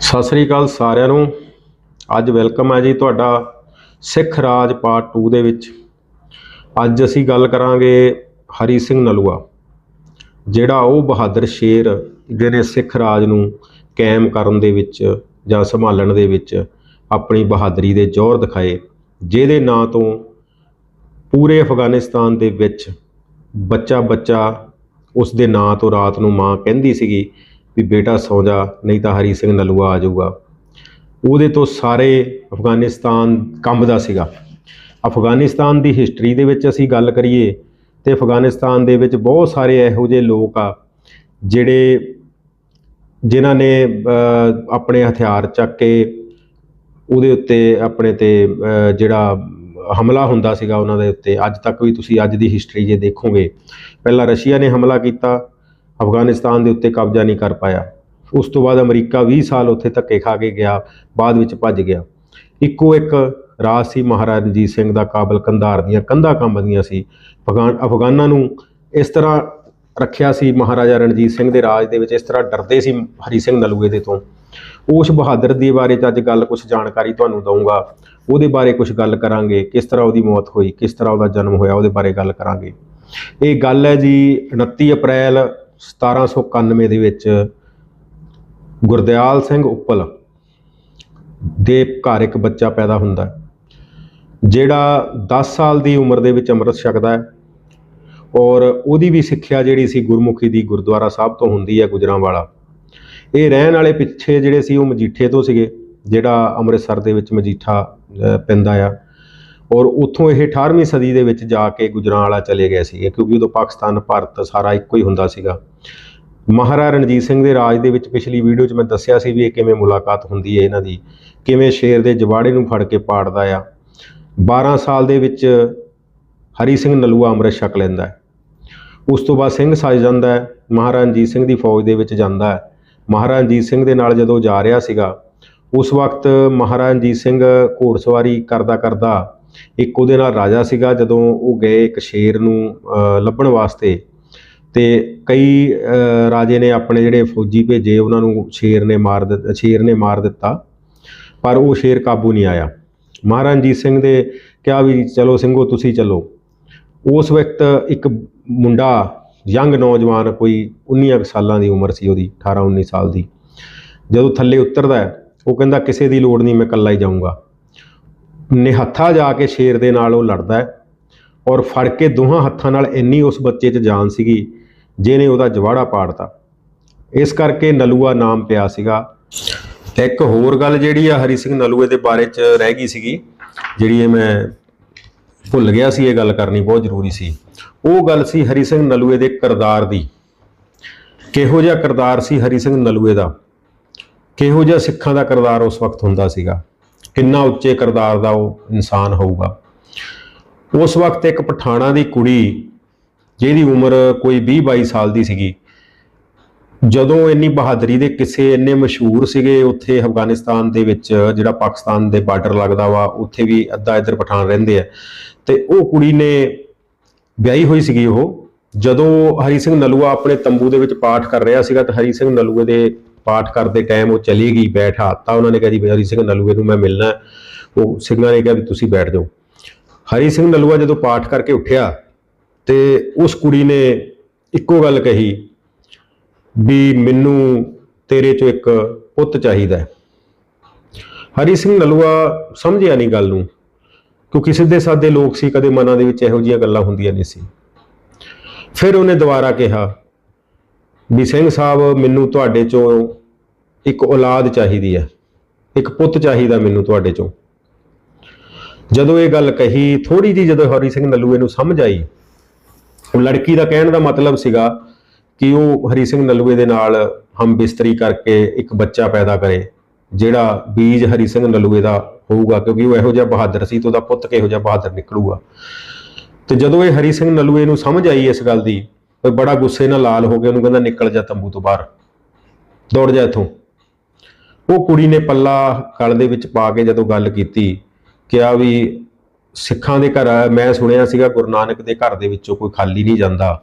ਸਤਿ ਸ੍ਰੀ ਅਕਾਲ ਸਾਰਿਆਂ ਨੂੰ। ਅੱਜ ਵੈਲਕਮ ਹੈ ਜੀ ਤੁਹਾਡਾ ਸਿੱਖ ਰਾਜ ਪਾਰਟ 2 ਦੇ ਵਿੱਚ। ਅੱਜ ਅਸੀਂ ਗੱਲ ਕਰਾਂਗੇ ਹਰੀ ਸਿੰਘ ਨਲੂਆ, ਜਿਹੜਾ ਉਹ ਬਹਾਦਰ ਸ਼ੇਰ ਜਿਹਨੇ ਸਿੱਖ ਰਾਜ ਨੂੰ ਕਾਇਮ ਕਰਨ ਦੇ ਵਿੱਚ ਜਾਂ ਸੰਭਾਲਣ ਦੇ ਵਿੱਚ ਆਪਣੀ ਬਹਾਦਰੀ ਦੇ ਜ਼ੋਰ ਦਿਖਾਏ, ਜਿਹਦੇ ਨਾਂ ਤੋਂ ਪੂਰੇ ਅਫਗਾਨਿਸਤਾਨ ਦੇ ਵਿੱਚ ਬੱਚਾ ਬੱਚਾ ਉਸ ਦੇ ਨਾਂ ਤੋਂ ਰਾਤ ਨੂੰ ਮਾਂ ਕਹਿੰਦੀ ਸੀਗੀ ਵੀ ਬੇਟਾ ਸੌਂ ਜਾ, ਨਹੀਂ ਤਾਂ ਹਰੀ ਸਿੰਘ ਨਲੂਆ ਆ ਜਾਊਗਾ। ਉਹਦੇ ਤੋਂ ਸਾਰੇ ਅਫਗਾਨਿਸਤਾਨ ਕੰਬਦਾ ਸੀਗਾ। ਅਫਗਾਨਿਸਤਾਨ ਦੀ ਹਿਸਟਰੀ ਦੇ ਵਿੱਚ ਅਸੀਂ ਗੱਲ ਕਰੀਏ ਤੇ ਅਫਗਾਨਿਸਤਾਨ ਦੇ ਵਿੱਚ ਬਹੁਤ ਸਾਰੇ ਇਹੋ ਜਿਹੇ ਲੋਕ ਆ, ਜਿਹੜੇ ਜਿਨ੍ਹਾਂ ਨੇ ਆਪਣੇ ਹਥਿਆਰ ਚੱਕ ਕੇ ਉਹਦੇ ਉੱਤੇ ਆਪਣੇ ਤੇ ਜਿਹੜਾ ਹਮਲਾ ਹੁੰਦਾ ਸੀਗਾ ਉਹਨਾਂ ਦੇ ਉੱਤੇ। ਅੱਜ ਤੱਕ ਵੀ ਤੁਸੀਂ ਅੱਜ ਦੀ ਹਿਸਟਰੀ ਜੇ ਦੇਖੋਗੇ, ਪਹਿਲਾਂ ਰਸ਼ੀਆ ਨੇ ਹਮਲਾ ਕੀਤਾ ਅਫਗਾਨਿਸਤਾਨ ਦੇ ਉੱਤੇ ਕਬਜ਼ਾ ਨਹੀਂ ਕਰ ਪਾਇਆ। ਉਸ ਤੋਂ ਬਾਅਦ ਅਮਰੀਕਾ 20 ਸਾਲ ਉੱਥੇ ਧੱਕੇ ਖਾ ਕੇ ਗਿਆ, ਬਾਅਦ ਵਿੱਚ ਭੱਜ ਗਿਆ। ਇੱਕੋ ਇੱਕ ਰਾਜ ਸੀ ਮਹਾਰਾਜਾ ਰਣਜੀਤ ਸਿੰਘ ਦਾ ਕਾਬਲ ਕੰਧਾਰ ਦੀਆਂ ਕੰਧਾਂ ਕੰਬਦੀਆਂ ਸੀ। ਅਫਗਾਨ ਅਫਗਾਨਾਂ ਨੂੰ ਇਸ ਤਰ੍ਹਾਂ ਰੱਖਿਆ ਸੀ ਮਹਾਰਾਜਾ ਰਣਜੀਤ ਸਿੰਘ ਦੇ ਰਾਜ ਦੇ ਵਿੱਚ, ਇਸ ਤਰ੍ਹਾਂ ਡਰਦੇ ਸੀ ਹਰੀ ਸਿੰਘ ਨਲੂਏ ਦੇ ਤੋਂ। ਉਸ ਬਹਾਦਰ ਦੇ ਬਾਰੇ 'ਚ ਅੱਜ ਗੱਲ ਕੁਝ ਜਾਣਕਾਰੀ ਤੁਹਾਨੂੰ ਦਊਂਗਾ। ਉਹਦੇ ਬਾਰੇ ਕੁਝ ਗੱਲ ਕਰਾਂਗੇ, ਕਿਸ ਤਰ੍ਹਾਂ ਉਹਦੀ ਮੌਤ ਹੋਈ, ਕਿਸ ਤਰ੍ਹਾਂ ਉਹਦਾ ਜਨਮ ਹੋਇਆ, ਉਹਦੇ ਬਾਰੇ ਗੱਲ ਕਰਾਂਗੇ। ਇਹ ਗੱਲ ਹੈ ਜੀ 29 ਅਪ੍ਰੈਲ 1791 ਦੇ ਵਿੱਚ ਗੁਰਦਿਆਲ ਸਿੰਘ ਉੱਪਲ ਦੇ ਘਰ ਇੱਕ ਬੱਚਾ ਪੈਦਾ ਹੁੰਦਾ ਜਿਹੜਾ 10 ਸਾਲ ਦੀ ਉਮਰ ਦੇ ਵਿੱਚ ਅੰਮ੍ਰਿਤ ਛਕਦਾ ਹੈ ਔਰ ਉਹਦੀ ਵੀ ਸਿੱਖਿਆ ਜਿਹੜੀ ਸੀ ਗੁਰਮੁਖੀ ਦੀ ਗੁਰਦੁਆਰਾ ਸਾਹਿਬ ਤੋਂ ਹੁੰਦੀ ਹੈ ਗੁਜਰਾਂਵਾਲਾ। ਇਹ ਰਹਿਣ ਵਾਲੇ ਪਿੱਛੇ ਜਿਹੜੇ ਸੀ ਉਹ ਮਜੀਠੇ ਤੋਂ ਸੀਗੇ, ਜਿਹੜਾ ਅੰਮ੍ਰਿਤਸਰ ਦੇ ਵਿੱਚ ਮਜੀਠਾ ਪੈਂਦਾ ਆ। ਔਰ ਉੱਥੋਂ ਇਹ 18ਵੀਂ ਸਦੀ ਦੇ ਵਿੱਚ ਜਾ ਕੇ ਗੁਜਰਾਂਵਾਲਾ ਚਲੇ ਗਏ ਸੀਗੇ, ਕਿਉਂਕਿ ਉਦੋਂ ਪਾਕਿਸਤਾਨ, ਭਾਰਤ ਸਾਰਾ ਇੱਕੋ ਹੀ ਹੁੰਦਾ ਸੀਗਾ। ਮਹਾਰਾਜਾ ਰਣਜੀਤ ਸਿੰਘ ਦੇ ਰਾਜ ਦੇ ਵਿੱਚ ਪਿਛਲੀ ਵੀਡੀਓ 'ਚ ਮੈਂ ਦੱਸਿਆ ਸੀ ਵੀ ਇਹ ਕਿਵੇਂ ਮੁਲਾਕਾਤ ਹੁੰਦੀ ਹੈ ਇਹਨਾਂ ਦੀ, ਕਿਵੇਂ ਸ਼ੇਰ ਦੇ ਜਵਾੜੇ ਨੂੰ ਫੜ ਕੇ ਪਾੜਦਾ ਆ। 12 ਸਾਲ ਦੇ ਵਿੱਚ ਹਰੀ ਸਿੰਘ ਨਲੂਆ ਅੰਮ੍ਰਿਤ ਛਕ ਲੈਂਦਾ ਹੈ। ਉਸ ਤੋਂ ਬਾਅਦ ਸਿੰਘ ਸੱਜ ਜਾਂਦਾ ਹੈ, ਮਹਾਰਾਜਾ ਰਣਜੀਤ ਸਿੰਘ ਦੀ ਫੌਜ ਦੇ ਵਿੱਚ ਜਾਂਦਾ ਹੈ। ਮਹਾਰਾਜਾ ਰਣਜੀਤ ਸਿੰਘ ਦੇ ਨਾਲ ਜਦੋਂ ਜਾ ਰਿਹਾ ਸੀਗਾ, ਉਸ ਵਕਤ ਮਹਾਰਾਜਾ ਰਣਜੀਤ ਸਿੰਘ ਘੋੜਸਵਾਰੀ ਕਰਦਾ ਕਰਦਾ ਇੱਕ ਉਹਦੇ ਨਾਲ ਰਾਜਾ ਸੀਗਾ, ਜਦੋਂ ਉਹ ਗਏ ਇੱਕ ਸ਼ੇਰ ਨੂੰ ਲੱਭਣ ਵਾਸਤੇ ਤੇ ਕਈ ਰਾਜੇ ਨੇ ਆਪਣੇ ਜਿਹੜੇ ਫੌਜੀ ਭੇਜੇ ਉਹਨਾਂ ਨੂੰ ਸ਼ੇਰ ਨੇ ਮਾਰ ਦਿੱਤਾ ਸ਼ੇਰ ਨੇ ਮਾਰ ਦਿੱਤਾ, ਪਰ ਉਹ ਸ਼ੇਰ ਕਾਬੂ ਨਹੀਂ ਆਇਆ। ਮਹਾਰਾਜਾ ਰਣਜੀਤ ਸਿੰਘ ਦੇ ਕਿਹਾ ਵੀ, ਚਲੋ ਸਿੰਘੋ, ਤੁਸੀਂ ਚੱਲੋ। ਉਸ ਵਕਤ ਇੱਕ ਮੁੰਡਾ, ਯੰਗ ਨੌਜਵਾਨ, ਕੋਈ 19 ਕੁ ਸਾਲਾਂ ਦੀ ਉਮਰ ਸੀ ਉਹਦੀ 18 19 ਸਾਲ ਦੀ, ਜਦੋਂ ਥੱਲੇ ਉਤਰਦਾ ਉਹ ਕਹਿੰਦਾ, ਕਿਸੇ ਦੀ ਲੋੜ ਨਹੀਂ, ਮੈਂ ਇਕੱਲਾ ਹੀ ਜਾਊਂਗਾ। ਨਿਹੱਥਾ ਜਾ ਕੇ ਸ਼ੇਰ ਦੇ ਨਾਲ ਉਹ ਲੜਦਾ ਹੈ ਔਰ ਫੜ ਕੇ ਦੋਹਾਂ ਹੱਥਾਂ ਨਾਲ ਇੰਨੀ ਉਸ ਬੱਚੇ 'ਚ ਜਾਨ ਸੀਗੀ ਜਿਹਨੇ ਉਹਦਾ ਜਵਾੜਾ ਪਾੜਤਾ। ਇਸ ਕਰਕੇ ਨਲੂਆ ਨਾਮ ਪਿਆ ਸੀਗਾ। ਇੱਕ ਹੋਰ ਗੱਲ ਜਿਹੜੀ ਆ ਹਰੀ ਸਿੰਘ ਨਲੂਏ ਦੇ ਬਾਰੇ 'ਚ ਰਹਿ ਗਈ ਸੀਗੀ, ਜਿਹੜੀ ਇਹ ਮੈਂ ਭੁੱਲ ਗਿਆ ਸੀ, ਇਹ ਗੱਲ ਕਰਨੀ ਬਹੁਤ ਜ਼ਰੂਰੀ ਸੀ। ਉਹ ਗੱਲ ਸੀ ਹਰੀ ਸਿੰਘ ਨਲੂਏ ਦੇ ਕਿਰਦਾਰ ਦੀ। ਕਿਹੋ ਜਿਹਾ ਕਿਰਦਾਰ ਸੀ ਹਰੀ ਸਿੰਘ ਨਲੂਏ ਦਾ? ਕਿਹੋ ਜਿਹਾ ਸਿੱਖਾਂ ਦਾ ਕਿਰਦਾਰ ਉਸ ਵਕਤ ਹੁੰਦਾ ਸੀਗਾ? ਕਿੰਨਾ ਉੱਚੇ ਕਿਰਦਾਰ ਦਾ ਉਹ ਇਨਸਾਨ ਹੋਊਗਾ। ਉਸ ਵਕਤ ਇੱਕ ਪਠਾਣਾ ਦੀ ਕੁੜੀ, ਜਿਹਦੀ ਉਮਰ ਕੋਈ 20 22 ਸਾਲ ਦੀ ਸੀਗੀ, ਜਦੋਂ ਇੰਨੀ ਬਹਾਦਰੀ ਦੇ ਕਿੱਸੇ ਇੰਨੇ ਮਸ਼ਹੂਰ ਸੀਗੇ ਉੱਥੇ ਅਫਗਾਨਿਸਤਾਨ ਦੇ ਵਿੱਚ, ਜਿਹੜਾ ਪਾਕਿਸਤਾਨ ਦੇ ਬਾਰਡਰ ਲੱਗਦਾ ਵਾ, ਉੱਥੇ ਵੀ ਅੱਧਾ ਇੱਧਰ ਪਠਾਨ ਰਹਿੰਦੇ ਆ। ਤੇ ਉਹ ਕੁੜੀ ਨੇ ਵਿਆਹੀ ਹੋਈ ਸੀਗੀ ਉਹ। ਜਦੋਂ ਹਰੀ ਸਿੰਘ ਨਲੂਆ ਆਪਣੇ ਤੰਬੂ ਦੇ ਵਿੱਚ ਪਾਠ ਕਰ ਰਿਹਾ ਸੀਗਾ, ਤਾਂ ਹਰੀ ਸਿੰਘ ਨਲੂਏ ਦੇ ਪਾਠ ਕਰਦੇ ਟਾਈਮ ਉਹ ਚਲੀ ਗਈ ਬੈਠ ਹਾਤਾ ਉਹਨਾਂ ਨੇ ਕਿਹਾ ਜੀ ਹਰੀ ਸਿੰਘ ਨਲੂਏ ਨੂੰ ਮੈਂ ਮਿਲਣਾ ਉਹ ਸਿੰਘਾਂ ਨੇ ਕਿਹਾ ਵੀ ਤੁਸੀਂ ਬੈਠ ਜਾਓ। ਹਰੀ ਸਿੰਘ ਨਲੂਆ ਜਦੋਂ ਪਾਠ ਕਰਕੇ ਉੱਠਿਆ ਤੇ ਉਸ ਕੁੜੀ ਨੇ ਇੱਕੋ ਗੱਲ ਕਹੀ ਵੀ ਮੈਨੂੰ ਤੇਰੇ ਚੋਂ ਇੱਕ ਪੁੱਤ ਚਾਹੀਦਾ ਹਰੀ ਸਿੰਘ ਨਲੂਆ ਸਮਝਿਆ ਨਹੀਂ ਗੱਲ ਨੂੰ, ਕਿਉਂਕਿ ਸਿੱਧੇ ਸਾਦੇ ਲੋਕ ਸੀ, ਕਦੇ ਮਨਾਂ ਦੇ ਵਿੱਚ ਇਹੋ ਜਿਹੀਆਂ ਗੱਲਾਂ ਹੁੰਦੀਆਂ ਨਹੀਂ ਸੀ। ਫਿਰ ਉਹਨੇ ਦੁਬਾਰਾ ਕਿਹਾ ਵੀ ਸਿੰਘ ਸਾਹਿਬ, ਮੈਨੂੰ ਤੁਹਾਡੇ ਚੋਂ ਇੱਕ ਔਲਾਦ ਚਾਹੀਦੀ ਹੈ, ਇੱਕ ਪੁੱਤ ਚਾਹੀਦਾ ਮੈਨੂੰ ਤੁਹਾਡੇ ਚੋਂ। ਜਦੋਂ ਇਹ ਗੱਲ ਕਹੀ ਥੋੜੀ ਜੀ ਜਦੋਂ ਹਰੀ ਸਿੰਘ ਨਲੂਏ ਨੂੰ ਸਮਝ ਆਈ, ਉਹ ਲੜਕੀ ਦਾ ਕਹਿਣ ਦਾ ਮਤਲਬ ਸੀਗਾ ਕਿ ਉਹ ਹਰੀ ਸਿੰਘ ਨਲੂਏ ਦੇ ਨਾਲ ਹਮ ਬਿਸਤਰੀ ਕਰਕੇ ਇੱਕ ਬੱਚਾ ਪੈਦਾ ਕਰੇ, ਜਿਹੜਾ ਬੀਜ ਹਰੀ ਸਿੰਘ ਨਲੂਏ ਦਾ ਹੋਊਗਾ, ਕਿਉਂਕਿ ਉਹ ਇਹੋ ਜਿਹਾ ਬਹਾਦਰ ਸੀ ਤੇ ਉਹਦਾ ਪੁੱਤ ਕਿਹੋ ਜਿਹਾ ਬਹਾਦਰ ਨਿਕਲੂਗਾ। ਤੇ ਜਦੋਂ ਇਹ ਹਰੀ ਸਿੰਘ ਨਲੂਏ ਨੂੰ ਸਮਝ ਆਈ ਇਸ ਗੱਲ ਦੀ, ਉਹ ਬੜਾ ਗੁੱਸੇ ਨਾਲ ਲਾਲ ਹੋ ਗਿਆ ਉਹਨੂੰ ਕਹਿੰਦਾ, ਨਿਕਲ ਜਾ ਤੰਬੂ ਤੋਂ ਬਾਹਰ, ਦੌੜ ਜਾ ਇੱਥੋਂ। ਉਹ ਕੁੜੀ ਨੇ ਪੱਲਾ ਗਲ ਦੇ ਵਿੱਚ ਪਾ ਕੇ ਜਦੋਂ ਗੱਲ ਕੀਤੀ ਕਿਹਾ ਵੀ ਸਿੱਖਾਂ ਦੇ ਘਰ ਮੈਂ ਸੁਣਿਆ ਸੀਗਾ ਗੁਰੂ ਨਾਨਕ ਦੇ ਘਰ ਦੇ ਵਿੱਚੋਂ ਕੋਈ ਖਾਲੀ ਨਹੀਂ ਜਾਂਦਾ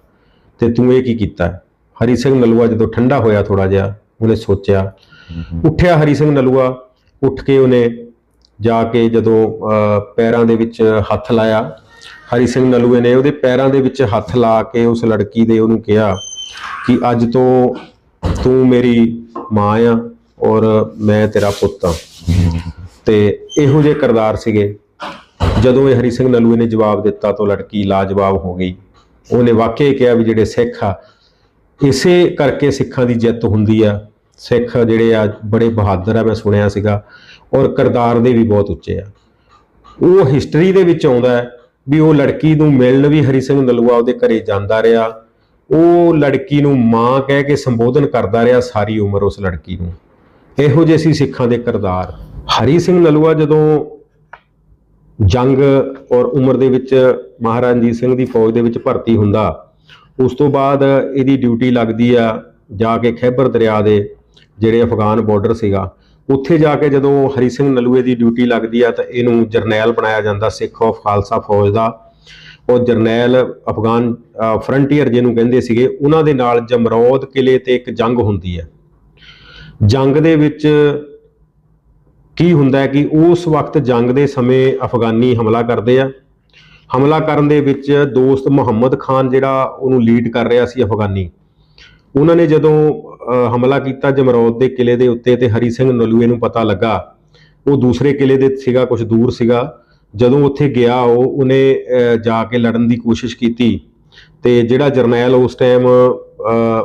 ਤੇ ਤੂੰ ਇਹ ਕੀ ਕੀਤਾ? ਹਰੀ ਸਿੰਘ ਨਲੂਆ ਜਦੋਂ ਠੰਡਾ ਹੋਇਆ ਥੋੜਾ ਜਿਹਾ ਉਹਨੇ ਸੋਚਿਆ ਉੱਠਿਆ ਹਰੀ ਸਿੰਘ ਨਲੂਆ ਉੱਠ ਕੇ ਉਹਨੇ ਜਾ ਕੇ ਜਦੋਂ ਪੈਰਾਂ ਦੇ ਵਿੱਚ ਹੱਥ ਲਾਇਆ ਹਰੀ ਸਿੰਘ ਨਲੂਏ ਨੇ ਉਹਦੇ ਪੈਰਾਂ ਦੇ ਵਿੱਚ ਹੱਥ ਲਾ ਕੇ ਉਸ ਲੜਕੀ ਦੇ ਉਹਨੂੰ ਕਿਹਾ ਕਿ ਅੱਜ ਤੋਂ ਤੂੰ ਮੇਰੀ ਮਾਂ ਆ ਔਰ ਮੈਂ ਤੇਰਾ ਪੁੱਤ ਹਾਂ। ਤੇ ਇਹੋ ਜਿਹੇ ਕਰਦਾਰ ਸੀਗੇ। ਜਦੋਂ ਇਹ ਹਰੀ ਸਿੰਘ ਨਲੂਏ ਨੇ ਜਵਾਬ ਦਿੱਤਾ ਤਾਂ ਲੜਕੀ ਲਾਜਵਾਬ ਹੋ ਗਈ। ਉਹਨੇ ਵਾਕਿਆ ਕਿਹਾ ਵੀ ਜਿਹੜੇ ਸਿੱਖ ਆ, ਇਸੇ ਕਰਕੇ ਸਿੱਖਾਂ ਦੀ ਜਿੱਤ ਹੁੰਦੀ ਆ। ਸਿੱਖ ਜਿਹੜੇ ਆ, ਬੜੇ ਬਹਾਦਰ ਆ, ਮੈਂ ਸੁਣਿਆ ਸੀਗਾ। ਔਰ ਕਰਦਾਰ ਦੇ ਵੀ ਬਹੁਤ ਉੱਚੇ ਆ। ਉਹ ਹਿਸਟਰੀ ਦੇ ਵਿੱਚ ਆਉਂਦਾ ਵੀ ਉਹ ਲੜਕੀ ਨੂੰ ਮਿਲਣ ਵੀ ਹਰੀ ਸਿੰਘ ਨਲੂਆ ਉਹਦੇ ਘਰੇ ਜਾਂਦਾ ਰਿਹਾ। ਉਹ ਲੜਕੀ ਨੂੰ ਮਾਂ ਕਹਿ ਕੇ ਸੰਬੋਧਨ ਕਰਦਾ ਰਿਹਾ ਸਾਰੀ ਉਮਰ ਉਸ ਲੜਕੀ ਨੂੰ। ਇਹੋ ਜਿਹੇ ਸੀ ਸਿੱਖਾਂ ਦੇ ਕਰਦਾਰ। ਹਰੀ ਸਿੰਘ ਨਲੂਆ ਜਦੋਂ ਜੰਗ ਔਰ ਉਮਰ ਦੇ ਵਿੱਚ ਮਹਾਰਾਜਾ ਰਣਜੀਤ ਸਿੰਘ ਦੀ ਫੌਜ ਦੇ ਵਿੱਚ ਭਰਤੀ ਹੁੰਦਾ, ਉਸ ਤੋਂ ਬਾਅਦ ਇਹਦੀ ਡਿਊਟੀ ਲੱਗਦੀ ਆ ਜਾ ਕੇ ਖੈਬਰ ਦਰਿਆ ਦੇ ਜਿਹੜੇ ਅਫਗਾਨ ਬਾਰਡਰ ਸੀਗਾ, ਉੱਥੇ ਜਾ ਕੇ ਜਦੋਂ ਹਰੀ ਸਿੰਘ ਨਲੂਏ ਦੀ ਡਿਊਟੀ ਲੱਗਦੀ ਆ ਤਾਂ ਇਹਨੂੰ ਜਰਨੈਲ ਬਣਾਇਆ ਜਾਂਦਾ ਸਿੱਖ ਆਫ ਖਾਲਸਾ ਫੌਜ ਦਾ। ਉਹ ਜਰਨੈਲ ਅਫਗਾਨ ਫਰੰਟੀਅਰ ਜਿਹਨੂੰ ਕਹਿੰਦੇ ਸੀਗੇ, ਉਹਨਾਂ ਦੇ ਨਾਲ ਜਮਰੌਦ ਕਿਲੇ ਤੇ ਇੱਕ ਜੰਗ ਹੁੰਦੀ ਹੈ ਜੰਗ ਦੇ ਵਿੱਚ ਕੀ ਹੁੰਦਾ ਹੈ ਕਿ ਉਸ ਵਕਤ ਜੰਗ ਦੇ ਸਮੇਂ ਅਫਗਾਨੀ ਹਮਲਾ ਕਰਦੇ ਆ। ਹਮਲਾ ਕਰਨ ਦੇ ਵਿੱਚ ਦੋਸਤ ਮੁਹੰਮਦ ਖਾਨ ਜਿਹੜਾ ਉਹਨੂੰ ਲੀਡ ਕਰ ਰਿਹਾ ਸੀ ਅਫਗਾਨੀ। ਉਹਨਾਂ ਨੇ ਜਦੋਂ ਹਮਲਾ ਕੀਤਾ ਜਮਰੌਦ ਦੇ ਕਿਲੇ ਦੇ ਉੱਤੇ ਤੇ ਹਰੀ ਸਿੰਘ ਨਲੂਏ ਨੂੰ ਪਤਾ ਲੱਗਾ, ਉਹ ਦੂਸਰੇ ਕਿਲੇ ਦੇ ਸੀਗਾ ਕੁਝ ਦੂਰ ਸੀਗਾ। ਜਦੋਂ ਉੱਥੇ ਗਿਆ ਉਹ, ਉਹਨੇ ਜਾ ਕੇ ਲੜਨ ਦੀ ਕੋਸ਼ਿਸ਼ ਕੀਤੀ ਤੇ ਜਿਹੜਾ ਜਰਨੈਲ ਉਸ ਟਾਈਮ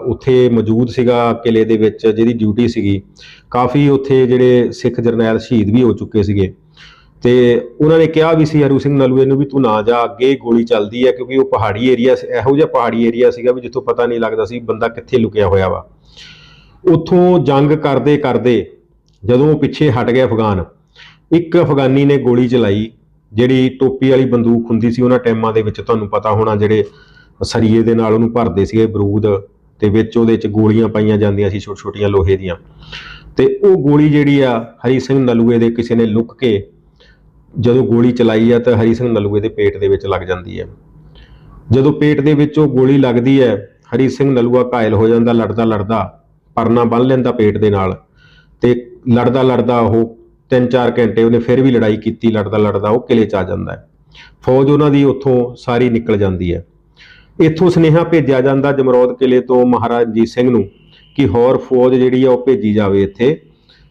ਉੱਥੇ ਮੌਜੂਦ ਸੀਗਾ ਕਿਲੇ ਦੇ ਵਿੱਚ, ਜਿਹਦੀ ਡਿਊਟੀ ਸੀਗੀ। ਕਾਫੀ ਉੱਥੇ ਜਿਹੜੇ ਸਿੱਖ ਜਰਨੈਲ ਸ਼ਹੀਦ ਵੀ ਹੋ ਚੁੱਕੇ ਸੀਗੇ। ਤੇ ਉਹਨਾਂ ਨੇ ਕਿਹਾ ਵੀ ਸੀ ਹਰੂ ਸਿੰਘ ਨਲੂਏ ਨੂੰ ਵੀ ਤੂੰ ਨਾ ਜਾ, ਅੱਗੇ ਗੋਲੀ ਚੱਲਦੀ ਹੈ, ਕਿਉਂਕਿ ਉਹ ਪਹਾੜੀ ਏਰੀਆ ਇਹੋ ਜਿਹਾ ਪਹਾੜੀ ਏਰੀਆ ਸੀਗਾ ਵੀ ਜਿੱਥੋਂ ਪਤਾ ਨਹੀਂ ਲੱਗਦਾ ਸੀ ਬੰਦਾ ਕਿੱਥੇ ਲੁਕਿਆ ਹੋਇਆ ਵਾ। ਉੱਥੋਂ ਜੰਗ ਕਰਦੇ ਕਰਦੇ ਜਦੋਂ ਪਿੱਛੇ ਹਟ ਗਏ ਅਫਗਾਨ, ਇੱਕ ਅਫਗਾਨੀ ਨੇ ਗੋਲੀ ਚਲਾਈ, ਜਿਹੜੀ ਟੋਪੀ ਵਾਲੀ ਬੰਦੂਕ ਹੁੰਦੀ ਸੀ, ਉਹਨਾਂ ਟਾਈਮਾਂ ਦੇ ਵਿੱਚ ਤੁਹਾਨੂੰ ਪਤਾ ਹੋਣਾ ਜਿਹੜੇ ਸਰੀਏ ਦੇ ਨਾਲ ਉਹਨੂੰ ਭਰਦੇ ਸੀਗੇ ਬਰੂਦ ਤੇ ਵਿੱਚ ਉਹਦੇ ਚ ਗੋਲੀਆਂ ਪਾਈਆਂ ਜਾਂਦੀਆਂ ਸੀ ਛੋਟੀਆਂ ਛੋਟੀਆਂ ਲੋਹੇ ਦੀਆਂ। ਤੇ ਉਹ ਗੋਲੀ ਜਿਹੜੀ ਆ ਹਰੀ ਸਿੰਘ ਨਲੂਏ ਦੇ ਕਿਸੇ ਨੇ ਲੁੱਕ ਕੇ ਜਦੋਂ ਗੋਲੀ ਚਲਾਈ ਆ ਤਾਂ ਹਰੀ ਸਿੰਘ ਨਲੂਏ ਦੇ ਪੇਟ ਦੇ ਵਿੱਚ ਲੱਗ ਜਾਂਦੀ ਹੈ ਜਦੋਂ ਪੇਟ ਦੇ ਵਿੱਚ ਉਹ ਗੋਲੀ ਲੱਗਦੀ ਹੈ ਹਰੀ ਸਿੰਘ ਨਲੂਆ ਘਾਇਲ ਹੋ ਜਾਂਦਾ, ਲੜਦਾ ਲੜਦਾ ਪਰਨਾ ਬੰਨ ਲੈਂਦਾ ਪੇਟ ਦੇ ਨਾਲ ਤੇ ਲੜਦਾ ਲੜਦਾ ਉਹ 3-4 ਘੰਟੇ ਉਹਨੇ ਫਿਰ ਵੀ ਲੜਾਈ ਕੀਤੀ, ਲੜਦਾ ਲੜਦਾ ਉਹ ਕਿਲੇ ਚ ਆ ਜਾਂਦਾ। ਹੈ ਫੌਜ ਉਹਨਾਂ ਦੀ ਉੱਥੋਂ ਸਾਰੀ ਨਿਕਲ ਜਾਂਦੀ ਹੈ ਇੱਥੋਂ ਸੁਨੇਹਾ ਭੇਜਿਆ ਜਾਂਦਾ ਜਮਰੌਦ ਕਿਲੇ ਤੋਂ ਮਹਾਰਾਜ ਰਣਜੀਤ ਸਿੰਘ ਨੂੰ ਕਿ ਹੋਰ ਫੌਜ ਜਿਹੜੀ ਆ ਉਹ ਭੇਜੀ ਜਾਵੇ ਇੱਥੇ।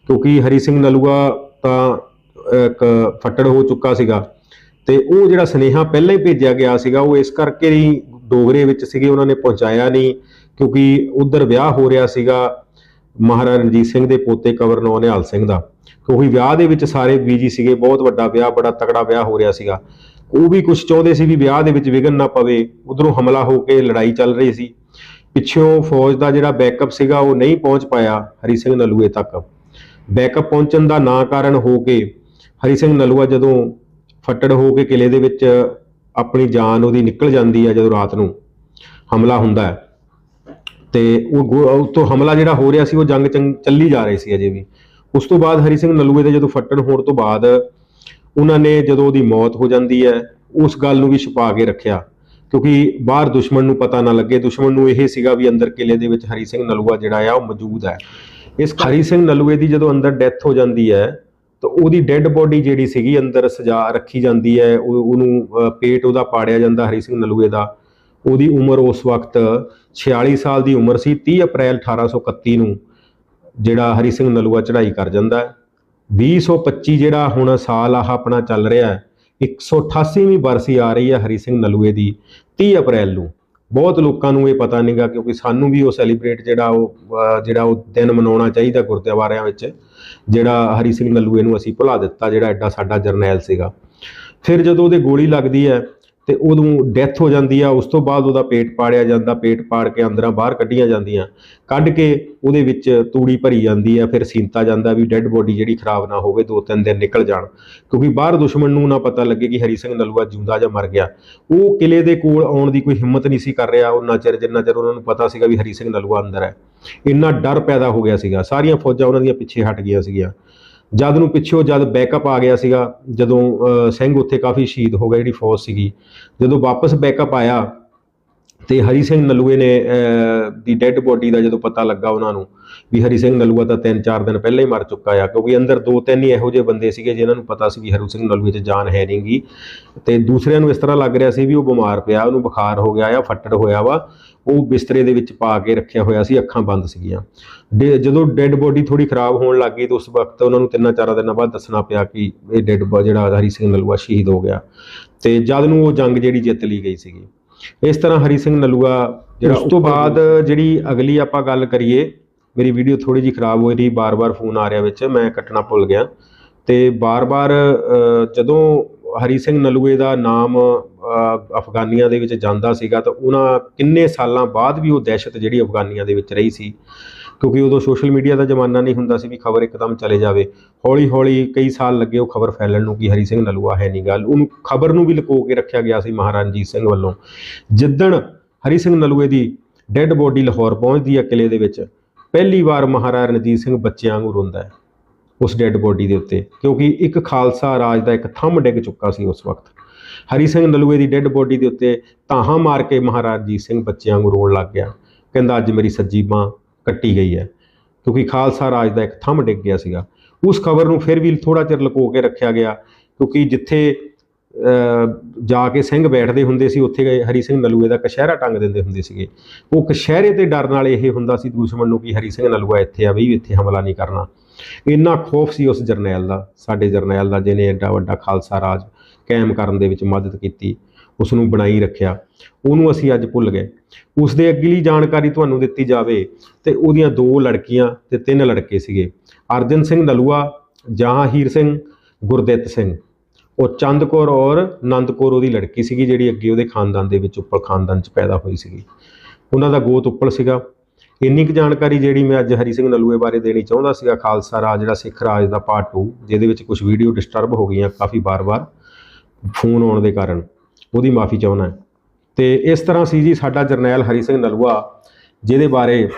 ਕਿਉਂਕਿ ਹਰੀ ਸਿੰਘ ਨਲੂਆ ਤਾਂ ਇੱਕ ਫੱਟੜ ਹੋ ਚੁੱਕਾ ਸੀਗਾ। ਤੇ ਉਹ ਜਿਹੜਾ ਸੁਨੇਹਾ ਪਹਿਲਾਂ ਹੀ ਭੇਜਿਆ ਗਿਆ ਸੀਗਾ, ਉਹ ਇਸ ਕਰਕੇ ਹੀ ਡੋਗਰੇ ਵਿੱਚ ਸੀਗੇ, ਉਹਨਾਂ ਨੇ ਪਹੁੰਚਾਇਆ ਨਹੀਂ। ਕਿਉਂਕਿ ਉਧਰ ਵਿਆਹ ਹੋ ਰਿਹਾ ਸੀਗਾ ਮਹਾਰਾਜਾ ਰਣਜੀਤ ਸਿੰਘ ਦੇ ਪੋਤੇ ਕਵਰਨੌਰ ਨਿਹਾਲ ਸਿੰਘ ਦਾ। ਕਿਉਂਕਿ ਵਿਆਹ ਦੇ ਵਿੱਚ ਸਾਰੇ ਬੀਜੀ ਸੀਗੇ, ਬਹੁਤ ਵੱਡਾ ਵਿਆਹ, ਬੜਾ ਤਕੜਾ ਵਿਆਹ ਹੋ ਰਿਹਾ ਸੀਗਾ। ਉਹ ਵੀ ਕੁਝ ਚਾਹੁੰਦੇ ਸੀ ਵੀ ਵਿਆਹ ਦੇ ਵਿੱਚ ਵਿਘਨ ਨਾ ਪਵੇ, ਉਧਰੋਂ ਹਮਲਾ ਹੋ ਕੇ ਲੜਾਈ ਚੱਲ ਰਹੀ ਸੀ। ਪਿੱਛੋਂ ਫੌਜ ਦਾ ਜਿਹੜਾ ਬੈਕਅਪ ਸੀਗਾ, ਉਹ ਨਹੀਂ ਪਹੁੰਚ ਪਾਇਆ ਹਰੀ ਸਿੰਘ ਨਲੂਏ ਤੱਕ। ਬੈਕਅਪ ਪਹੁੰਚਣ ਦਾ ਨਾ ਕਾਰਨ ਹੋ ਕੇ ਹਰੀ ਸਿੰਘ ਨਲੂਆ ਜਦੋਂ ਫੱਟੜ ਹੋ ਕੇ ਕਿਲੇ ਦੇ ਵਿੱਚ ਆਪਣੀ ਜਾਨ ਉਹਦੀ ਨਿਕਲ ਜਾਂਦੀ ਹੈ ਜਦੋਂ ਰਾਤ ਨੂੰ ਹਮਲਾ ਹੁੰਦਾ ਹੈ। ਤੇ ਉਹ ਗੋ- ਉਹ ਤੋਂ ਹਮਲਾ ਜਿਹੜਾ ਹੋ ਰਿਹਾ ਸੀ, ਉਹ ਜੰਗ ਚੰਗ- ਚੱਲੀ ਜਾ ਰਹੀ ਸੀ ਅਜੇ ਵੀ। ਉਸ ਤੋਂ ਬਾਅਦ ਹਰੀ ਸਿੰਘ ਨਲੂਏ ਦੇ ਜਦੋਂ ਫੱਟੜ ਹੋਣ ਤੋਂ ਬਾਅਦ ਉਹਨਾਂ ਨੇ ਜਦੋਂ ਉਹਦੀ ਮੌਤ ਹੋ ਜਾਂਦੀ ਹੈ ਉਸ ਗੱਲ ਨੂੰ ਵੀ ਛੁਪਾ ਕੇ ਰੱਖਿਆ। ਕਿਉਂਕਿ ਬਾਹਰ ਦੁਸ਼ਮਣ ਨੂੰ ਪਤਾ ਨਾ ਲੱਗੇ। ਦੁਸ਼ਮਣ ਨੂੰ ਇਹ ਸੀਗਾ ਵੀ ਅੰਦਰ ਕਿਲੇ ਦੇ ਵਿੱਚ ਹਰੀ ਸਿੰਘ ਨਲੂਆ ਜਿਹੜਾ ਆ ਉਹ ਮੌਜੂਦ ਹੈ। ਇਸ ਹਰੀ ਸਿੰਘ ਨਲੂਏ ਦੀ ਜਦੋਂ ਅੰਦਰ ਡੈਥ ਹੋ ਜਾਂਦੀ ਹੈ ਤਾਂ ਉਹਦੀ ਡੈੱਡ ਬੋਡੀ ਜਿਹੜੀ ਸੀਗੀ ਅੰਦਰ ਸਜਾ ਰੱਖੀ ਜਾਂਦੀ ਹੈ। ਉਹ ਉਹਨੂੰ ਪੇਟ ਉਹਦਾ ਪਾੜਿਆ ਜਾਂਦਾ ਹਰੀ ਸਿੰਘ ਨਲੂਏ ਦਾ। ਉਹਦੀ ਉਮਰ ਉਸ ਵਕਤ 46 ਸਾਲ ਦੀ ਉਮਰ ਸੀ 30 ਅਪ੍ਰੈਲ 1831 ਨੂੰ ਜਿਹੜਾ ਹਰੀ ਸਿੰਘ ਨਲੂਆ ਚੜ੍ਹਾਈ ਕਰ ਜਾਂਦਾ ਹੈ। 2025 ਜਿਹੜਾ ਹੁਣ ਸਾਲ ਆਹ ਆਪਣਾ ਚੱਲ ਰਿਹਾ ਹੈ 188ਵੀਂ ਬਰਸੀ ਆ ਰਹੀ ਹੈ ਹਰੀ ਸਿੰਘ ਨਲੂਏ ਦੀ 30 ਅਪ੍ਰੈਲ ਨੂੰ। ਬਹੁਤ ਲੋਕਾਂ ਨੂੰ ਇਹ ਪਤਾ ਨਹੀਂਗਾ ਕਿਉਂਕਿ ਸਾਨੂੰ ਵੀ ਉਹ ਸੈਲੀਬ੍ਰੇਟ ਜਿਹੜਾ ਉਹ ਜਿਹੜਾ ਉਹ ਦਿਨ ਮਨਾਉਣਾ ਚਾਹੀਦਾ ਗੁਰਦੁਆਰਿਆਂ ਵਿੱਚ, ਜਿਹੜਾ ਹਰੀ ਸਿੰਘ ਨਲੂਏ ਨੂੰ ਅਸੀਂ ਭੁਲਾ ਦਿੱਤਾ, ਜਿਹੜਾ ਐਡਾ ਸਾਡਾ ਜਰਨੈਲ ਸੀਗਾ। ਫਿਰ ਜਦੋਂ ਉਹਦੇ ਗੋਲੀ ਲੱਗਦੀ ਹੈ ਤੇ ਉਦੋਂ ਡੈਥ ਹੋ ਜਾਂਦੀ ਆ, ਉਸ ਤੋਂ ਬਾਅਦ ਉਹਦਾ ਪੇਟ ਪਾੜਿਆ ਜਾਂਦਾ, ਪੇਟ ਪਾੜ ਕੇ ਅੰਦਰਾਂ ਬਾਹਰ ਕੱਢੀਆਂ ਜਾਂਦੀਆਂ। ਕੱਢ ਕੇ ਉਹਦੇ ਵਿੱਚ ਤੂੜੀ ਭਰੀ ਜਾਂਦੀ ਆ, ਫਿਰ ਸੀਂਤਾ ਜਾਂਦਾ ਵੀ ਡੈੱਡ ਬੋਡੀ ਜਿਹੜੀ ਖਰਾਬ ਨਾ ਹੋਵੇ, ਦੋ ਤਿੰਨ ਦਿਨ ਨਿਕਲ ਜਾਣ। ਕਿਉਂਕਿ ਬਾਹਰ ਦੁਸ਼ਮਣ ਨੂੰ ਨਾ ਪਤਾ ਲੱਗੇ ਕਿ ਹਰੀ ਸਿੰਘ ਨਲੂਆ ਜਿਉਂਦਾ ਜਾਂ ਮਰ ਗਿਆ। ਉਹ ਕਿਲੇ ਦੇ ਕੋਲ ਆਉਣ ਦੀ ਕੋਈ ਹਿੰਮਤ ਨਹੀਂ ਸੀ ਕਰ ਰਿਹਾ, ਉਹਨਾਂ ਚਿਰ ਜਿੰਨਾ ਚਿਰ ਉਹਨਾਂ ਨੂੰ ਪਤਾ ਸੀਗਾ ਵੀ ਹਰੀ ਸਿੰਘ ਨਲੂਆ ਅੰਦਰ ਹੈ। ਇੰਨਾ ਡਰ ਪੈਦਾ ਹੋ ਗਿਆ ਸੀਗਾ, ਸਾਰੀਆਂ ਫੌਜਾਂ ਉਹਨਾਂ ਦੀਆਂ ਪਿੱਛੇ ਹਟ ਗਈਆਂ ਸੀਗੀਆਂ। ਜਦ ਨੂੰ ਪਿੱਛੋਂ ਜਦ ਬੈਕਅਪ ਆ ਗਿਆ ਸੀਗਾ, ਜਦੋਂ ਸਿੰਘ ਉੱਥੇ ਕਾਫੀ ਸ਼ਹੀਦ ਹੋ ਗਏ ਜਿਹੜੀ ਫੌਜ ਸੀਗੀ। ਜਦੋਂ ਵਾਪਸ ਬੈਕਅਪ ਆਇਆ ਤੇ ਹਰੀ ਸਿੰਘ ਨਲੂਏ ਨੇ ਅਹ, ਦੀ ਡੈੱਡ ਬੋਡੀ ਦਾ ਜਦੋਂ ਪਤਾ ਲੱਗਾ ਉਹਨਾਂ ਨੂੰ ਵੀ ਹਰੀ ਸਿੰਘ ਨਲੂਆ ਤਾਂ 3-4 ਦਿਨ ਪਹਿਲਾਂ ਹੀ ਮਰ ਚੁੱਕਾ ਆ ਕਿਉਂਕਿ ਅੰਦਰ ਦੋ ਤਿੰਨ ਹੀ ਇਹੋ ਜਿਹੇ ਬੰਦੇ ਸੀਗੇ ਜਿਨ੍ਹਾਂ ਨੂੰ ਪਤਾ ਸੀ ਵੀ ਹਰੀ ਸਿੰਘ ਨਲੂਏ 'ਚ ਜਾਨ ਹੈ ਨਹੀਂਗੀ ਤੇ ਦੂਸਰਿਆਂ ਨੂੰ ਇਸ ਤਰ੍ਹਾਂ ਲੱਗ ਰਿਹਾ ਸੀ ਵੀ ਉਹ ਬਿਮਾਰ ਪਿਆ ਉਹਨੂੰ ਬੁਖਾਰ ਹੋ ਗਿਆ ਆ ਫੱਟੜ ਹੋਇਆ ਵਾ ਉਹ ਬਿਸਤਰੇ ਦੇ ਵਿੱਚ ਪਾ ਕੇ ਰੱਖਿਆ ਹੋਇਆ ਸੀ ਅੱਖਾਂ ਬੰਦ ਸੀਗੀਆਂ। ਡੇ- ਜਦੋਂ ਡੈੱਡ ਬੋਡੀ ਥੋੜੀ ਖਰਾਬ ਹੋਣ ਲੱਗ ਗਈ ਤਾਂ ਉਸ ਵਕਤ ਉਹਨਾਂ ਨੂੰ ਤਿੰਨਾਂ ਚਾਰਾਂ ਦਿਨਾਂ ਬਾਅਦ ਦੱਸਣਾ ਪਿਆ ਕਿ ਇਹ ਡੈੱਡ ਜਿਹੜਾ ਹਰੀ ਸਿੰਘ ਨਲੂਆ ਸ਼ਹੀਦ ਹੋ ਗਿਆ। ਤੇ ਜਦ ਨੂੰ ਉਹ ਜੰਗ ਜਿਹੜੀ ਜਿੱਤ ਲਈ ਗਈ ਸੀਗੀ। ਇਸ ਤਰ੍ਹਾਂ ਹਰੀ ਸਿੰਘ ਨਲੂਆ ਜਿਹੜਾ ਉਸ ਤੋਂ ਬਾਅਦ ਜਿਹੜੀ ਅਗਲੀ ਆਪਾਂ ਗੱਲ ਕਰੀਏ ਮੇਰੀ ਵੀਡੀਓ ਥੋੜੀ ਜਿਹੀ ਖਰਾਬ ਹੋਈ ਰਹੀ ਬਾਰ-ਬਾਰ ਫੋਨ ਆ ਰਿਹਾ ਵਿੱਚ ਮੈਂ ਕੱਟਣਾ ਭੁੱਲ ਗਿਆ। ਤੇ ਬਾਰ-ਬਾਰ ਜਦੋਂ ਹਰੀ ਸਿੰਘ ਨਲੂਏ ਦਾ ਨਾਮ ਅਫਗਾਨੀਆਂ ਦੇ ਵਿੱਚ ਜਾਂਦਾ ਸੀਗਾ ਤਾਂ ਉਹਨਾਂ ਕਿੰਨੇ ਸਾਲਾਂ ਬਾਅਦ ਵੀ ਉਹ ਦਹਿਸ਼ਤ ਜਿਹੜੀ ਅਫਗਾਨੀਆਂ ਦੇ ਵਿੱਚ ਰਹੀ ਸੀ। ਕਿਉਂਕਿ ਉਦੋਂ ਸੋਸ਼ਲ ਮੀਡੀਆ ਦਾ ਜ਼ਮਾਨਾ ਨਹੀਂ ਹੁੰਦਾ ਸੀ ਵੀ ਖਬਰ ਇੱਕਦਮ ਚਲੇ ਜਾਵੇ। ਹੌਲੀ-ਹੌਲੀ ਕਈ ਸਾਲ ਲੱਗੇ ਉਹ ਖਬਰ ਫੈਲਣ ਨੂੰ, ਕਿ ਹਰੀ ਸਿੰਘ ਨਲੂਆ ਹੈ ਨਹੀਂ ਗੱਲ। ਉਹਨੂੰ ਖਬਰ ਨੂੰ ਵੀ ਲੁਕੋ ਕੇ ਰੱਖਿਆ ਗਿਆ ਸੀ ਮਹਾਰਾਜਾ ਰਣਜੀਤ ਸਿੰਘ ਵੱਲੋਂ। ਜਿੱਦਣ ਹਰੀ ਸਿੰਘ ਨਲੂਏ ਦੀ ਡੈੱਡ ਬੋਡੀ ਲਾਹੌਰ ਪਹੁੰਚਦੀ ਹੈ ਕਿਲੇ ਦੇ ਵਿੱਚ, ਪਹਿਲੀ ਵਾਰ ਮਹਾਰਾਜਾ ਰਣਜੀਤ ਸਿੰਘ ਬੱਚਿਆਂ ਵਾਂਗੂ ਰੋਂਦਾ ਹੈ ਉਸ ਡੈੱਡ ਬੋਡੀ ਦੇ ਉੱਤੇ। ਕਿਉਂਕਿ ਇੱਕ ਖਾਲਸਾ ਰਾਜ ਦਾ ਇੱਕ ਥੰਮ ਡਿੱਗ ਚੁੱਕਾ ਸੀ ਉਸ ਵਕਤ। ਹਰੀ ਸਿੰਘ ਨਲੂਏ ਦੀ ਡੈੱਡ ਬੋਡੀ ਦੇ ਉੱਤੇ ਤਾਹਾਂ ਮਾਰ ਕੇ ਮਹਾਰਾਜ ਰਣਜੀਤ ਸਿੰਘ ਬੱਚਿਆਂ ਵਾਂਗੂ ਰੋਣ ਲੱਗ ਗਿਆ। ਕਹਿੰਦਾ, ਅੱਜ ਮੇਰੀ ਸੱਜੀ ਮਾਂ ਕੱਟੀ ਗਈ ਹੈ। ਕਿਉਂਕਿ ਖਾਲਸਾ ਰਾਜ ਦਾ ਇੱਕ ਥੰਮ ਡਿੱਗ ਗਿਆ ਸੀਗਾ। ਉਸ ਖਬਰ ਨੂੰ ਫਿਰ ਵੀ ਥੋੜਾ ਚਿਰ ਲੁਕੋ ਕੇ ਰੱਖਿਆ ਗਿਆ। ਕਿਉਂਕਿ ਜਿੱਥੇ ਜਾ ਕੇ ਸਿੰਘ ਬੈਠਦੇ ਹੁੰਦੇ ਸੀ, ਉੱਥੇ ਗਏ ਹਰੀ ਸਿੰਘ ਨਲੂਏ ਦਾ ਕਸ਼ਹਿਰਾ ਟੰਗ ਦਿੰਦੇ ਹੁੰਦੇ ਸੀਗੇ। ਉਹ ਕਸ਼ਹਿਰੇ ਤੇ ਡਰ ਨਾਲ ਇਹ ਹੁੰਦਾ ਸੀ ਦੁਸ਼ਮਣ ਨੂੰ ਕਿ ਹਰੀ ਸਿੰਘ ਨਲੂਆ ਇੱਥੇ ਆ, ਵੀ ਇੱਥੇ ਹਮਲਾ ਨਹੀਂ ਕਰਨਾ। ਇੰਨਾ ਖੌਫ ਸੀ ਉਸ ਜਰਨੈਲ ਦਾ, ਸਾਡੇ ਜਰਨੈਲ ਦਾ, ਜਿਹਨੇ ਐਡਾ ਵੱਡਾ ਖਾਲਸਾ ਰਾਜ ਕਾਇਮ ਕਰਨ ਦੇ ਵਿੱਚ ਮਦਦ ਕੀਤੀ। ਉਸ ਨੂੰ ਬਣਾਈ ਰੱਖਿਆ। ਉਹਨੂੰ ਅਸੀਂ ਅੱਜ ਭੁੱਲ ਗਏ। ਉਸ ਦੇ ਅਗਲੀ ਜਾਣਕਾਰੀ ਤੁਹਾਨੂੰ ਦਿੱਤੀ ਜਾਵੇ ਤੇ ਉਹਦੀਆਂ ਦੋ ਲੜਕੀਆਂ ਤੇ ਤਿੰਨ ਲੜਕੇ ਸੀਗੇ। ਅਰਜਨ ਸਿੰਘ ਨਲੂਆ ਜਹਾਂਹੀਰ ਸਿੰਘ, ਗੁਰਦਿੱਤ ਸਿੰਘ। ਉਹ ਚੰਦ ਕੌਰ ਔਰ ਨੰਦ ਕੌਰ ਉਹਦੀ ਲੜਕੀ ਸੀਗੀ ਜਿਹੜੀ ਅੱਗੇ ਉਹਦੇ ਖਾਨਦਾਨ ਦੇ ਵਿੱਚ ਉੱਪਲ ਖਾਨਦਾਨ 'ਚ ਪੈਦਾ ਹੋਈ ਸੀਗੀ। ਉਹਨਾਂ ਦਾ ਗੋਤ ਉੱਪਲ ਸੀਗਾ। ਇੰਨੀ ਕੁ ਜਾਣਕਾਰੀ ਜਿਹੜੀ ਮੈਂ ਅੱਜ ਹਰੀ ਸਿੰਘ ਨਲੂਏ ਬਾਰੇ ਦੇਣੀ ਚਾਹੁੰਦਾ ਸੀਗਾ ਖਾਲਸਾ ਰਾਜ, ਜਿਹੜਾ ਸਿੱਖ ਰਾਜ ਦਾ ਪਾਰਟ 2 ਜਿਹਦੇ ਵਿੱਚ ਕੁਝ ਵੀਡੀਓ ਡਿਸਟਰਬ ਹੋ ਗਈਆਂ ਕਾਫੀ ਵਾਰ-ਵਾਰ ਫੋਨ ਆਉਣ ਦੇ ਕਾਰਨ। ਉਹਦੀ ਮਾਫੀ ਚਾਹੁੰਦਾ ਤੇ ਇਸ ਤਰ੍ਹਾਂ ਸੀ ਜੀ ਸਾਡਾ ਜਰਨੈਲ ਹਰੀ ਸਿੰਘ ਨਲੂਆ, ਜਿਹਦੇ ਬਾਰੇ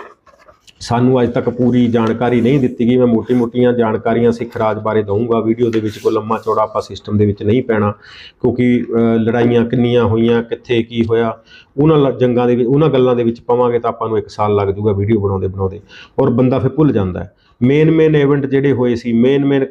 ਸਾਨੂੰ ਅੱਜ ਤੱਕ ਪੂਰੀ ਜਾਣਕਾਰੀ ਨਹੀਂ ਦਿੱਤੀ ਗਈ। ਮੈਂ ਮੋਟੀ-ਮੋਟੀਆਂ ਜਾਣਕਾਰੀਆਂ ਸਿੱਖ ਰਾਜ ਬਾਰੇ ਦਊਂਗਾ। ਵੀਡੀਓ ਦੇ ਵਿੱਚ ਕੋਈ ਲੰਮਾ ਚੌੜਾ ਆਪਾਂ ਸਿਸਟਮ ਦੇ ਵਿੱਚ ਨਹੀਂ ਪੈਣਾ, ਕਿਉਂਕਿ ਲੜਾਈਆਂ ਕਿੰਨੀਆਂ ਹੋਈਆਂ, ਕਿੱਥੇ ਕੀ ਹੋਇਆ, ਉਹਨਾਂ ਲ- ਜੰਗਾਂ ਦੇ ਵਿੱਚ, ਉਹਨਾਂ ਗੱਲਾਂ ਦੇ ਵਿੱਚ ਪਾਵਾਂਗੇ ਤਾਂ ਆਪਾਂ ਨੂੰ ਇੱਕ ਸਾਲ ਲੱਗ ਜਾਊਗਾ ਵੀਡੀਓ ਬਣਾਉਂਦੇ ਬਣਾਉਂਦੇ। ਔਰ ਬੰਦਾ ਫਿਰ ਭੁੱਲ ਜਾਂਦਾ ਹੈ। ਮੇਨ ਮੇਨ ਇਵੈਂਟ ਜਿਹੜੇ ਹੋਏ ਸੀ ਮੇਨ ਮੇਨ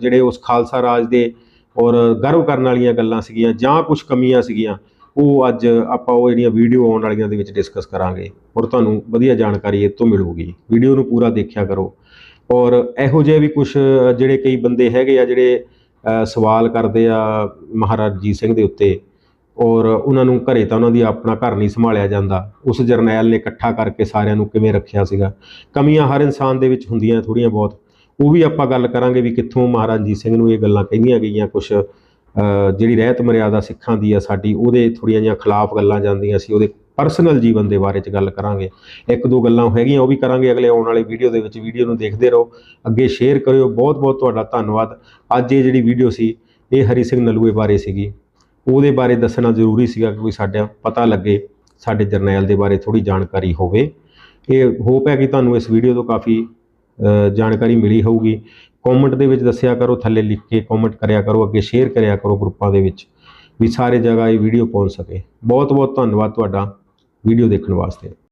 ਜਿਹੜੇ ਉਸ ਖਾਲਸਾ ਰਾਜ ਦੇ ਔਰ ਗਰਵ ਕਰਨ ਵਾਲੀਆਂ ਗੱਲਾਂ ਸੀਗੀਆਂ ਜਾਂ ਕੁਝ ਕਮੀਆਂ ਸੀਗੀਆਂ, ਉਹ ਅੱਜ ਆਪਾਂ ਉਹ ਜਿਹੜੀਆਂ ਵੀਡੀਓ ਆਉਣ ਵਾਲੀਆਂ ਦੇ ਵਿੱਚ ਡਿਸਕਸ ਕਰਾਂਗੇ। ਔਰ ਤੁਹਾਨੂੰ ਵਧੀਆ ਜਾਣਕਾਰੀ ਇਹ ਤੋਂ ਮਿਲੂਗੀ। ਵੀਡੀਓ ਨੂੰ ਪੂਰਾ ਦੇਖਿਆ ਕਰੋ। ਔਰ ਇਹੋ ਜਿਹੇ ਵੀ ਕੁਝ ਜਿਹੜੇ ਕਈ ਬੰਦੇ ਹੈਗੇ ਆ, ਜਿਹੜੇ ਸਵਾਲ ਕਰਦੇ ਆ ਮਹਾਰਾਜਾ ਰਣਜੀਤ ਸਿੰਘ ਦੇ ਉੱਤੇ, ਔਰ ਉਹਨਾਂ ਨੂੰ ਘਰੇ ਤਾਂ ਉਹਨਾਂ ਦੀ ਆਪਣਾ ਘਰ ਨਹੀਂ ਸੰਭਾਲਿਆ ਜਾਂਦਾ। ਉਸ ਜਰਨੈਲ ਨੇ ਇਕੱਠਾ ਕਰਕੇ ਸਾਰਿਆਂ ਨੂੰ ਕਿਵੇਂ ਰੱਖਿਆ ਸੀਗਾ। ਕਮੀਆਂ ਹਰ ਇਨਸਾਨ ਦੇ ਵਿੱਚ ਹੁੰਦੀਆਂ ਥੋੜੀਆਂ ਬਹੁਤ। ਉਹ ਵੀ ਆਪਾਂ ਗੱਲ ਕਰਾਂਗੇ ਵੀ ਕਿੱਥੋਂ ਮਹਾਰਾਜਾ ਰਣਜੀਤ ਸਿੰਘ ਨੂੰ ਇਹ ਗੱਲਾਂ ਕਹੀਆਂ ਗਈਆਂ ਕੁਝ ਜਿਹੜੀ ਰਹਿਤ ਮਰਿਆਦਾ ਸਿੱਖਾਂ ਦੀ ਆ ਸਾਡੀ, ਉਹਦੇ ਥੋੜੀਆਂ ਜਿਹੀਆਂ ਖਿਲਾਫ ਗੱਲਾਂ ਜਾਂਦੀਆਂ ਸੀ, ਉਹਦੇ ਪਰਸਨਲ ਜੀਵਨ ਦੇ ਬਾਰੇ ਚ ਗੱਲ ਕਰਾਂਗੇ। ਇੱਕ ਦੋ ਗੱਲਾਂ ਹੈਗੀਆਂ, ਉਹ ਵੀ ਕਰਾਂਗੇ ਅਗਲੇ ਆਉਣ ਵਾਲੇ ਵੀਡੀਓ ਦੇ ਵਿੱਚ, ਵੀਡੀਓ ਨੂੰ ਦੇਖਦੇ ਰਹੋ, ਅੱਗੇ ਸ਼ੇਅਰ ਕਰਿਓ ਬਹੁਤ ਬਹੁਤ ਤੁਹਾਡਾ ਧੰਨਵਾਦ। ਅੱਜ ਇਹ ਜਿਹੜੀ ਵੀਡੀਓ ਸੀ, ਇਹ ਹਰੀ ਸਿੰਘ ਨਲੂਏ ਬਾਰੇ ਸੀਗੀ। ਉਹਦੇ ਬਾਰੇ ਦੱਸਣਾ ਜ਼ਰੂਰੀ ਸੀਗਾ ਕਿ ਕੋਈ ਸਾਡਾ ਪਤਾ ਲੱਗੇ, ਸਾਡੇ ਜਰਨੈਲ ਦੇ ਬਾਰੇ ਥੋੜੀ ਜਾਣਕਾਰੀ ਹੋਵੇ। ਇਹ ਹੋਪ ਹੈ ਕਿ ਤੁਹਾਨੂੰ ਇਸ ਵੀਡੀਓ ਤੋਂ ਕਾਫੀ ਜਾਣਕਾਰੀ ਮਿਲੀ ਹੋਊਗੀ। ਕਮੈਂਟ ਦੇ ਵਿੱਚ ਦੱਸਿਆ ਕਰੋ, ਥੱਲੇ ਲਿਖ ਕੇ ਕਮੈਂਟ ਕਰਿਆ ਕਰੋ, ਅੱਗੇ ਸ਼ੇਅਰ ਕਰਿਆ ਕਰੋ ਗਰੁੱਪਾਂ ਦੇ ਵਿੱਚ, ਵੀ ਸਾਰੇ ਜਗ੍ਹਾ ਇਹ ਵੀਡੀਓ ਪਹੁੰਚ ਸਕੇ। ਬਹੁਤ ਬਹੁਤ ਧੰਨਵਾਦ ਤੁਹਾਡਾ ਵੀਡੀਓ ਦੇਖਣ ਵਾਸਤੇ।